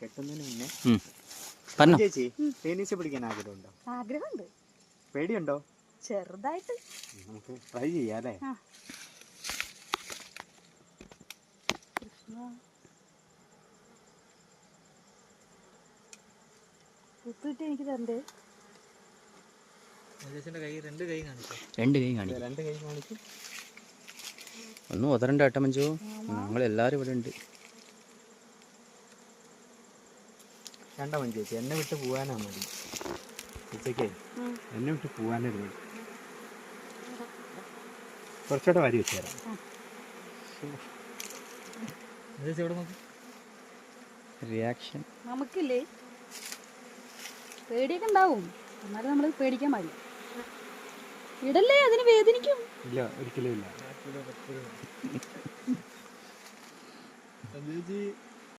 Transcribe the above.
കെട്ടുന്നതിന് മുന്നേ ഉം. പറഞ്ഞോ. ചേച്ചി തേനീച്ച പിടിക്കാൻ ആഗ്രഹമുണ്ടോ? ആഗ്രഹമുണ്ട്. പേടിയുണ്ടോ? ചെറുതായിട്ട്. നമുക്ക് ട്രൈ ചെയ്യാം അല്ലേ? ആ. കൃഷ്ണ. കുത്തിട്ട് എനിക്ക് തരണ്ടേ? രണ്ട് കൈ കാണിച്ചു രണ്ട് കൈ കാണിക്കും. രണ്ട് കൈ കാണിക്കും. ഒന്നും ഒതരണ്ട ഏട്ടാ ഞങ്ങൾ എല്ലാരും ഇവിടെ ഉണ്ട്. കണ്ട മഞ്ജു ചേച്ചി എന്നെ വിട്ട് പോവാനാ മതി ചേച്ചിക്കേ. എന്നെ വിട്ട് പോവാനൊരു മതി കുറച്ചുകൂടെ വാരി വെച്ച് തരാം. ചേച്ചി ഇവിടെ നോക്കി? റിയാക്ഷൻ നമുക്കില്ലേ? പേടിയൊക്കെ ഉണ്ടാവും. എന്നാലും നമ്മൾ പേടിക്കാൻ പാടില്ല. ഇടല്ലേ? അതിന് വേദനിക്കും. ഇല്ല ഒരിക്കലും ഇല്ല. ചേച്ചി